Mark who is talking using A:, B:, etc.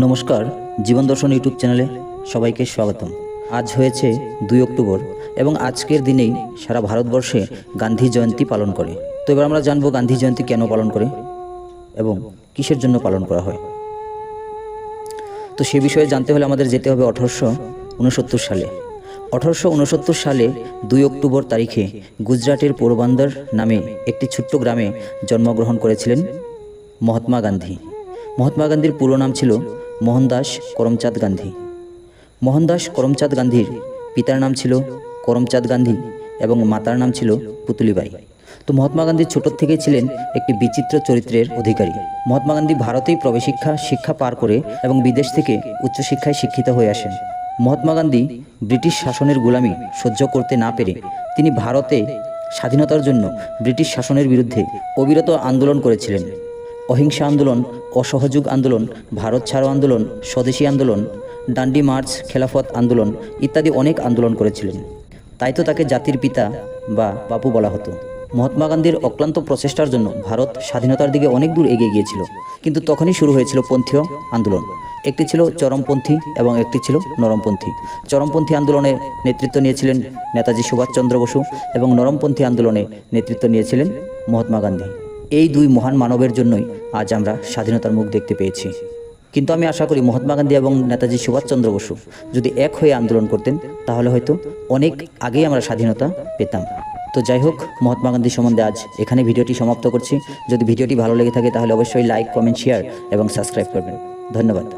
A: নমস্কার, জীবন দর্শন ইউটিউব চ্যানেলে সবাইকে স্বাগতম। আজ হয়েছে দুই অক্টোবর এবং আজকের দিনেই সারা ভারতবর্ষে গান্ধী জয়ন্তী পালন করে। তো এবার আমরা জানব গান্ধী জয়ন্তী কেন পালন করে এবং কিসের জন্য পালন করা হয়। তো সে বিষয়ে জানতে হলে আমাদের যেতে হবে আঠারোশো উনসত্তর সালে। আঠারোশো উনসত্তর সালে দুই অক্টোবর তারিখে গুজরাটের পোরবান্দর নামে একটি ছোট্ট গ্রামে জন্মগ্রহণ করেছিলেন মহাত্মা গান্ধী। মহাত্মা গান্ধীর পুরো নাম ছিল মোহনদাস করমচাঁদ গান্ধী। মোহনদাস করমচাঁদ গান্ধীর পিতার নাম ছিল করমচাঁদ গান্ধী এবং মাতার নাম ছিল পুতুলিবাই। তো মহাত্মা গান্ধী ছোট থেকেই ছিলেন একটি বিচিত্র চরিত্রের অধিকারী। মহাত্মা গান্ধী ভারতেই প্রবেশিক্ষা, শিক্ষা পার করে এবং বিদেশ থেকে উচ্চশিক্ষায় শিক্ষিত হয়ে আসেন। মহাত্মা গান্ধী ব্রিটিশ শাসনের গোলামি সহ্য করতে না পেরে তিনি ভারতে স্বাধীনতার জন্য ব্রিটিশ শাসনের বিরুদ্ধে অবিরত আন্দোলন করেছিলেন। অহিংসা আন্দোলন, অসহযোগ আন্দোলন, ভারত ছাড়ো আন্দোলন, স্বদেশী আন্দোলন, ডান্ডি মার্চ, খেলাফত আন্দোলন ইত্যাদি অনেক আন্দোলন করেছিলেন। তাই তো তাকে জাতির পিতা বা বাপু বলা হতো। মহাত্মা গান্ধীর অক্লান্ত প্রচেষ্টার জন্য ভারত স্বাধীনতার দিকে অনেক দূর এগিয়ে গিয়েছিল। কিন্তু তখনই শুরু হয়েছিল পন্থীয় আন্দোলন। একটি ছিল চরমপন্থী এবং একটি ছিল নরমপন্থী। চরমপন্থী আন্দোলনে নেতৃত্ব নিয়েছিলেন নেতাজি সুভাষচন্দ্র বসু এবং নরমপন্থী আন্দোলনে নেতৃত্ব নিয়েছিলেন মহাত্মা গান্ধী। এই দুই মহান মানবের জন্যই আজ আমরা স্বাধীনতার মুখ দেখতে পেয়েছি। কিন্তু আমি আশা করি মহাত্মা গান্ধী এবং নেতাজি সুভাষচন্দ্র বসু যদি এক হয়ে আন্দোলন করতেন, তাহলে হয়তো অনেক আগেই আমরা স্বাধীনতা পেতাম। তো যাই হোক, মহাত্মা গান্ধী সম্বন্ধে আজ এখানে ভিডিওটি সমাপ্ত করছি। যদি ভিডিওটি ভালো লেগে থাকে, তাহলে অবশ্যই লাইক কমেন্ট শেয়ার এবং সাবস্ক্রাইব করবেন। ধন্যবাদ।